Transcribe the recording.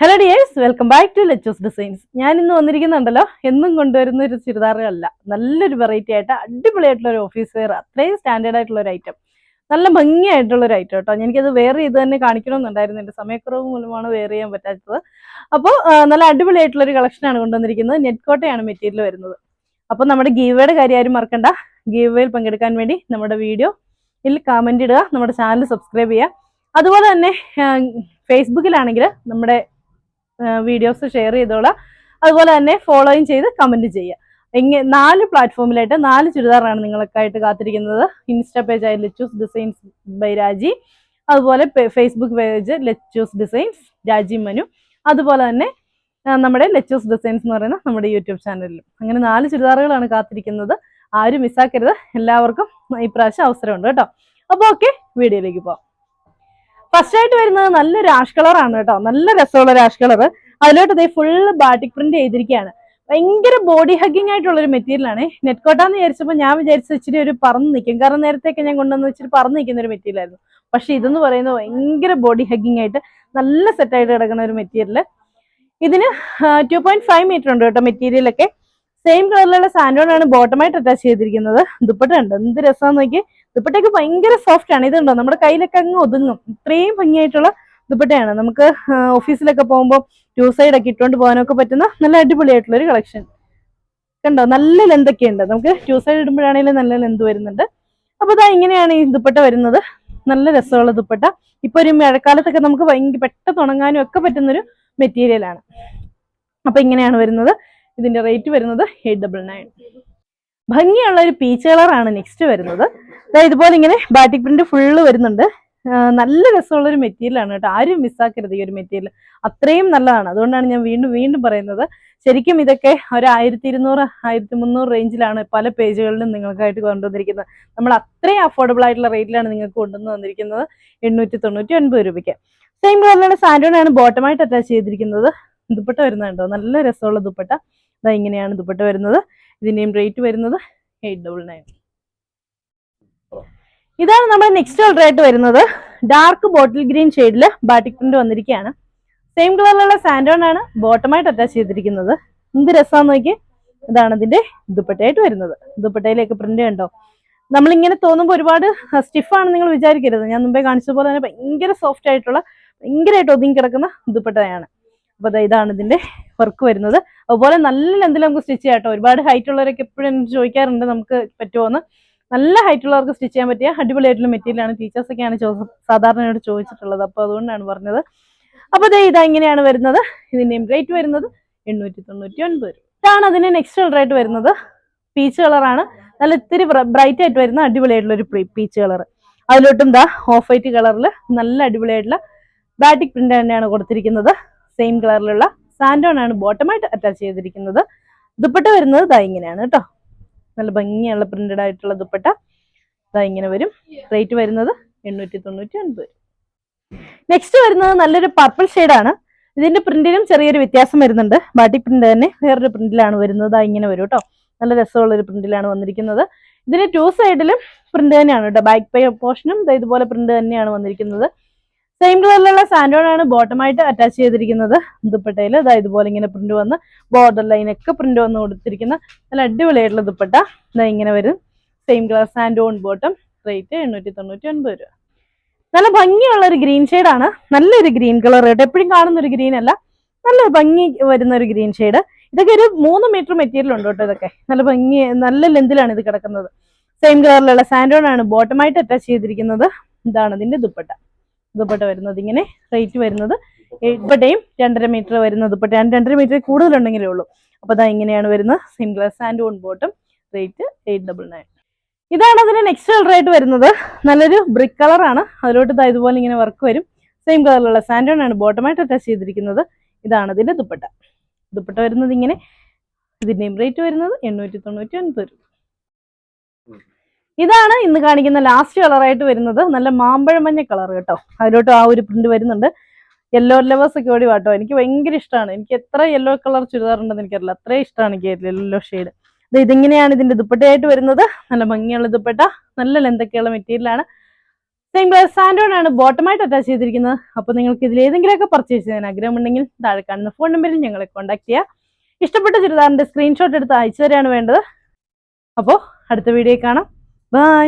Hello dears welcome back to ലെച്ചോസ് designs ഞാൻ ഇന്ന് വന്നിരിക്കുന്നുണ്ടല്ലോ. എന്നും കൊണ്ടുവരുന്ന ഒരു ചുരിദാറുകളല്ല. നല്ലൊരു വെറൈറ്റി ആയിട്ട് അടിപൊളിയായിട്ടുള്ള ഒരു ഓഫീസ് വെയർ അത്രയും സ്റ്റാൻഡേർഡ് ആയിട്ടുള്ള ഒരു ഐറ്റം നല്ല ഭംഗിയായിട്ടുള്ള ഒരു ഐറ്റം കേട്ടോ. എനിക്കത് വേറെ ചെയ്ത് തന്നെ കാണിക്കണമെന്നുണ്ടായിരുന്നു. എന്റെ സമയക്കുറവ് മൂലമാണ് വെയർ ചെയ്യാൻ പറ്റാത്തത്. അപ്പോൾ നല്ല അടിപൊളിയായിട്ടുള്ള ഒരു കളക്ഷനാണ് കൊണ്ടുവന്നിരിക്കുന്നത്. നെറ്റ് കോട്ടയാണ് മെറ്റീരിയൽ വരുന്നത്. അപ്പോൾ നമ്മുടെ ഗീവയുടെ കാര്യം ആരും മറക്കണ്ട. ഗീവയിൽ പങ്കെടുക്കാൻ വേണ്ടി നമ്മുടെ വീഡിയോ ഇതിൽ കമന്റ് ഇടുക. നമ്മുടെ ചാനൽ സബ്സ്ക്രൈബ് ചെയ്യുക. അതുപോലെ തന്നെ ഫേസ്ബുക്കിലാണെങ്കിൽ നമ്മുടെ വീഡിയോസ് ഷെയർ ചെയ്തോളാം. അതുപോലെ തന്നെ ഫോളോയും ചെയ്ത് കമന്റ് ചെയ്യുക. എങ്ങനെ നാല് പ്ലാറ്റ്ഫോമിലായിട്ട് നാല് ചുരിദാറാണ് നിങ്ങൾക്കായിട്ട് കാത്തിരിക്കുന്നത്. ഇൻസ്റ്റാ ആയി ലെച്ചൂസ് ഡിസൈൻസ് ബൈ രാജി അതുപോലെ ഫേസ്ബുക്ക് പേജ് ലെച്ചൂസ് ഡിസൈൻസ് രാജി മനു അതുപോലെ തന്നെ നമ്മുടെ ലെച്ചൂസ് ഡിസൈൻസ് എന്ന് പറയുന്ന നമ്മുടെ യൂട്യൂബ് ചാനലിലും അങ്ങനെ നാല് ചുരിദാറുകളാണ് കാത്തിരിക്കുന്നത്. ആരും മിസ്സാക്കരുത് എല്ലാവർക്കും ഇപ്രാവശ്യം പ്രാവശ്യം അവസരമുണ്ട് കേട്ടോ. അപ്പോൾ ഓക്കെ വീഡിയോയിലേക്ക് പോവാം. ഫസ്റ്റ് ആയിട്ട് വരുന്നത് നല്ല രാഷ് കളറാണ് കേട്ടോ. നല്ല രസമുള്ള രാഷ് കളർ അതിലോട്ട് ഇതേ ഫുൾ ബാറ്റിക് പ്രിന്റ് ചെയ്തിരിക്കുകയാണ്. ഭയങ്കര ബോഡി ഹഗ്ഗിങ് ആയിട്ടുള്ള ഒരു മെറ്റീരിയൽ ആണ് നെറ്റ്കോട്ടാന്ന് വിചാരിച്ചപ്പോൾ ഞാൻ വിചാരിച്ച ഇച്ചിരി ഒരു പറന്ന് നിൽക്കും കാരണം നേരത്തെയൊക്കെ ഞാൻ കൊണ്ടുവന്ന് ഇച്ചിരി പറന്ന് നിൽക്കുന്ന ഒരു മെറ്റീരിയൽ ആയിരുന്നു. പക്ഷെ ഇതെന്ന് പറയുന്നത് ഭയങ്കര ബോഡി ഹഗ്ഗിങ് ആയിട്ട് നല്ല സെറ്റായിട്ട് കിടക്കുന്ന ഒരു മെറ്റീരിയൽ ഇതിന് ടു പോയിന്റ് ഫൈവ് മീറ്റർ ഉണ്ട് കേട്ടോ മെറ്റീരിയൽ ഒക്കെ. സെയിം കളറിലുള്ള സാൻഡോൺ ആണ് ബോട്ടമായിട്ട് അറ്റാച്ച് ചെയ്തിരിക്കുന്നത്. ദുപ്പട്ട ഉണ്ട് എന്ത് രസമാണെന്ന് നോക്കി ദുപ്പട്ടയൊക്കെ ഭയങ്കര സോഫ്റ്റ് ആണ്. ഇതുണ്ടോ? നമ്മുടെ കയ്യിലൊക്കെ അങ്ങ് ഒതുങ്ങും. ഇത്രയും ഭംഗിയായിട്ടുള്ള ദുപ്പട്ടയാണ്. നമുക്ക് ഓഫീസിലൊക്കെ പോകുമ്പോൾ ടു സൈഡ് ഒക്കെ ഇട്ടുകൊണ്ട് പോകാനൊക്കെ പറ്റുന്ന നല്ല അടിപൊളിയായിട്ടുള്ള ഒരു കളക്ഷൻ കണ്ടോ? നല്ല ലെന്തൊക്കെ ഉണ്ട്. നമുക്ക് ടു സൈഡ് ഇടുമ്പോഴാണെങ്കിലും നല്ല ലെന്ത് വരുന്നുണ്ട്. അപ്പൊ ഇതാ ഇങ്ങനെയാണ് ഈ ദുപ്പട്ട വരുന്നത്. നല്ല രസമുള്ള ദുപ്പട്ട. ഇപ്പൊ ഒരു മഴക്കാലത്തൊക്കെ നമുക്ക് ഭയങ്കര പെട്ടെന്ന് ഉണങ്ങാനും ഒക്കെ പറ്റുന്നൊരു മെറ്റീരിയലാണ് അപ്പൊ ഇങ്ങനെയാണ് വരുന്നത്. ഇതിന്റെ റേറ്റ് വരുന്നത് എയ്റ്റ് ഡബിൾ നയൻ ഭംഗിയുള്ള ഒരു പീച്ച് കളറാണ് നെക്സ്റ്റ് വരുന്നത്. അതായത് ഇതുപോലെ ഇങ്ങനെ ബാറ്റിക് പ്രിന്റ് ഫുള്ള് വരുന്നുണ്ട്. നല്ല രസമുള്ള ഒരു മെറ്റീരിയൽ ആണ് കേട്ടോ. ആരും മിസ്സാക്കരുത് ഈ ഒരു മെറ്റീരിയൽ അത്രയും നല്ലതാണ്. അതുകൊണ്ടാണ് ഞാൻ വീണ്ടും വീണ്ടും പറയുന്നത്. ശരിക്കും ഇതൊക്കെ ഒരു ആയിരത്തി ഇരുന്നൂറ് ആയിരത്തി മുന്നൂറ് റേഞ്ചിലാണ് പല പേജുകളിലും നിങ്ങൾക്കായിട്ട് കൊണ്ടുവന്നിരിക്കുന്നത്. നമ്മൾ അത്രയും അഫോർഡബിൾ ആയിട്ടുള്ള റേറ്റിലാണ് നിങ്ങൾക്ക് കൊണ്ടുവന്ന് വന്നിരിക്കുന്നത് എണ്ണൂറ്റി തൊണ്ണൂറ്റി ഒൻപത് രൂപയ്ക്ക് സെയിം കളറിലാണ് സാൻഡോണാണ് ബോട്ടമായിട്ട് അറ്റാച്ച് ചെയ്തിരിക്കുന്നത്. ദുപ്പട്ട വരുന്നുണ്ടോ നല്ല രസമുള്ള ദുപ്പട്ട. ഇതാ ഇങ്ങനെയാണ് ദുപ്പട്ട വരുന്നത്. ഇതിന്റെയും റേറ്റ് വരുന്നത് എയ്റ്റ് ഡബിൾ നയൻ ഇതാണ് നമ്മുടെ നെക്സ്റ്റ് കളർ ആയിട്ട് വരുന്നത്. ഡാർക്ക് ബോട്ടിൽ ഗ്രീൻ ഷെയ്ഡിൽ ബാറ്റിക് പ്രിന്റ് വന്നിരിക്കുകയാണ്. സെയിം കളറിലുള്ള സാൻഡോൺ ആണ് ബോട്ടമായിട്ട് അറ്റാച്ച് ചെയ്തിരിക്കുന്നത്. എന്ത് രസമാന്ന് നോക്കി ഇതാണ് ഇതിന്റെ ദുപ്പട്ടയായിട്ട് വരുന്നത്. ദുപ്പട്ടയിലേക്ക് പ്രിന്റ് കണ്ടോ നമ്മളിങ്ങനെ തോന്നുമ്പോൾ ഒരുപാട് സ്റ്റിഫാണ് നിങ്ങൾ വിചാരിക്കരുത്. ഞാൻ മുമ്പേ കാണിച്ച പോലെ തന്നെ ഭയങ്കര സോഫ്റ്റ് ആയിട്ടുള്ള ഭയങ്കരമായിട്ട് ഒതുങ്ങി കിടക്കുന്ന ദുപ്പട്ടയാണ്. അപ്പൊ ഇതാണ് ഇതിന്റെ വർക്ക് വരുന്നത്. അതുപോലെ നല്ല ലെന്തിൽ നമുക്ക് സ്റ്റിച്ച് ചെയ്യാം കേട്ടോ. ഒരുപാട് ഹൈറ്റ് ഉള്ളവരൊക്കെ എപ്പോഴും ചോദിക്കാറുണ്ട് നമുക്ക് പറ്റുമോന്ന് നല്ല ഹൈറ്റ് ഉള്ളവർക്ക് സ്റ്റിച്ച് ചെയ്യാൻ പറ്റിയ അടിപൊളിയായിട്ടുള്ള മെറ്റീരിയൽ ആണ്. ടീച്ചേഴ്സ് ഒക്കെ ചോ- സാധാരണ എന്നോട് ചോദിച്ചിട്ടുള്ളത്. അപ്പോൾ അതുകൊണ്ടാണ് പറഞ്ഞത്. അപ്പോൾ ദേ ഇതാ ഇങ്ങനെയാണ് വരുന്നത്. ഇതിന്റെയും റേറ്റ് വരുന്നത് എണ്ണൂറ്റി തൊണ്ണൂറ്റി ഒൻപത് രൂപ. ഇതാണ് അതിന്റെ നെക്സ്റ്റ് കളറായിട്ട് വരുന്നത്. പീച്ച് കളറാണ് നല്ല ഇത്തിരി ബ്രൈറ്റ് ആയിട്ട് വരുന്ന അടിപൊളിയായിട്ടുള്ള ഒരു പീച്ച് കളർ അതിലോട്ടും ദാ ഓഫ് വൈറ്റ് കളറിൽ നല്ല അടിപൊളിയായിട്ടുള്ള ബാറ്റിക് പ്രിന്റ് തന്നെയാണ് കൊടുത്തിരിക്കുന്നത്. സെയിം കളറിലുള്ള സാൻഡോൺ ആണ് ബോട്ടമായിട്ട് അറ്റാച്ച് ചെയ്തിരിക്കുന്നത്. ദുപ്പട്ട വരുന്നത് ദാ ഇങ്ങനെയാണ് കേട്ടോ. നല്ല ഭംഗിയുള്ള പ്രിന്റഡ് ആയിട്ടുള്ള ദുപ്പട്ട. ദാ ഇങ്ങനെ വരും. റേറ്റ് വരുന്നത് എണ്ണൂറ്റി തൊണ്ണൂറ്റി ഒൻപത് നെക്സ്റ്റ് വരുന്നത് നല്ലൊരു പർപ്പിൾ ആണ്. ഇതിന്റെ പ്രിന്റിനും ചെറിയൊരു വ്യത്യാസം വരുന്നുണ്ട്. ബാട്ടി പ്രിന്റ് തന്നെ വേറൊരു പ്രിന്റിലാണ് വരുന്നത്. ദാ ഇങ്ങനെ വരും കേട്ടോ. നല്ല രസമുള്ള ഒരു പ്രിന്റിലാണ് വന്നിരിക്കുന്നത്. ഇതിന് ടു സൈഡിലും പ്രിന്റ് തന്നെയാണ് കേട്ടോ. ബാക്ക് പേ പോർഷനും ഇതുപോലെ പ്രിന്റ് തന്നെയാണ് വന്നിരിക്കുന്നത്. സെയിം കളറിലുള്ള സാൻഡോൺ ആണ് ബോട്ടമായിട്ട് അറ്റാച്ച് ചെയ്തിരിക്കുന്നത്. ദുപ്പട്ടയിൽ ഇതാ ഇതുപോലെ ഇങ്ങനെ പ്രിന്റ് വന്ന് ബോർഡർ ലൈനൊക്കെ പ്രിന്റ് വന്ന് കൊടുത്തിരിക്കുന്ന നല്ല അടിപൊളിയായിട്ടുള്ള ദുപ്പട്ട. ഇതാ ഇങ്ങനെ വരും. സെയിം കളർ സാൻഡോൺ ബോട്ടം റേറ്റ് എണ്ണൂറ്റി തൊണ്ണൂറ്റി ഒൻപത് രൂപ. നല്ല ഭംഗിയുള്ള ഒരു ഗ്രീൻ ആണ്. നല്ലൊരു ഗ്രീൻ കളർ കേട്ടോ എപ്പോഴും കാണുന്ന ഒരു ഗ്രീൻ അല്ല. നല്ല ഭംഗി വരുന്ന ഒരു ഗ്രീൻ ഷെയ്ഡ് ഇതൊക്കെ ഒരു മൂന്ന് മീറ്റർ മെറ്റീരിയൽ ഉണ്ട് കേട്ടോ ഇതൊക്കെ. നല്ല ഭംഗി നല്ല ലെന്തിലാണ് ഇത് കിടക്കുന്നത്. സെയിം കളറിലുള്ള സാൻഡോൺ ആണ് ബോട്ടമായിട്ട് അറ്റാച്ച് ചെയ്തിരിക്കുന്നത്. ഇതാണ് ഇതിന്റെ ദുപ്പട്ട. ദുപ്പട്ട വരുന്നത്. ഇങ്ങനെ റേറ്റ് വരുന്നത്. ദുപ്പട്ടയും രണ്ടര മീറ്റർ വരുന്നത്. ദുപ്പട്ട രണ്ടര മീറ്റർ കൂടുതലുണ്ടെങ്കിലേ ഉള്ളൂ. അപ്പൊ അതാ ഇങ്ങനെയാണ് വരുന്നത്. Singles and on bottom rate eight double nine ഇതാണ് അതിന് നെക്സ്റ്റ് കളർ ആയിട്ട് വരുന്നത്. നല്ലൊരു ബ്രിക്ക് കളറാണ് അതിലോട്ട് ഇതാ ഇതുപോലെ ഇങ്ങനെ വർക്ക് വരും. സെയിം കളറിലുള്ള സാൻഡോൺ ആണ് ബോട്ടമായിട്ട് അറ്റാച്ച് ചെയ്തിരിക്കുന്നത്. ഇതാണ് ഇതിന്റെ ദുപ്പട്ട. ദുപ്പട്ട വരുന്നത് ഇങ്ങനെ. ഇതിന്റെയും റേറ്റ് വരുന്നത് എണ്ണൂറ്റി തൊണ്ണൂറ്റി ഒൻപത് രൂപ. ഇതാണ് ഇന്ന് കാണിക്കുന്ന ലാസ്റ്റ് കളറായിട്ട് വരുന്നത്. നല്ല മാമ്പഴമഞ്ഞ കളർ കേട്ടോ. അതിലോട്ട് ആ ഒരു പ്രിന്റ് വരുന്നുണ്ട്. യെല്ലോ ലവേഴ്സ് ഒക്കെ ഓടി വാട്ടോ. എനിക്ക് ഭയങ്കര ഇഷ്ടമാണ് എനിക്ക് എത്ര യെല്ലോ കളർ ചുരിദാർ ഉണ്ടെന്ന് എനിക്കറിയില്ല. അത്രയും ഇഷ്ടമാണ് എനിക്ക് യെല്ലോ ഷെയ്ഡ് ഇതിങ്ങനെയാണ് ഇതിന്റെ ദുപ്പട്ടയായിട്ട് വരുന്നത്. നല്ല ഭംഗിയുള്ള ദുപ്പട്ട. നല്ല ലെന്തൊക്കെയുള്ള മെറ്റീരിയലാണ് സെയിം കളർ സാൻഡോൺ ആണ് ബോട്ടമായിട്ട് അറ്റാച്ച് ചെയ്തിരിക്കുന്നത്. അപ്പോൾ നിങ്ങൾക്ക് ഇതിൽ ഏതെങ്കിലുമൊക്കെ പർച്ചേസ് ചെയ്യാൻ ആഗ്രഹമുണ്ടെങ്കിൽ താഴെ കാണുന്ന ഫോൺ നമ്പറിൽ ഞങ്ങളെ കോൺടാക്ട് ചെയ്യുക ഇഷ്ടപ്പെട്ട ചുരിദാറിന്റെ സ്ക്രീൻഷോട്ട് എടുത്ത് അയച്ചു തരാണ് വേണ്ടത്. അപ്പോൾ അടുത്ത വീഡിയോ കാണാം. ബൈ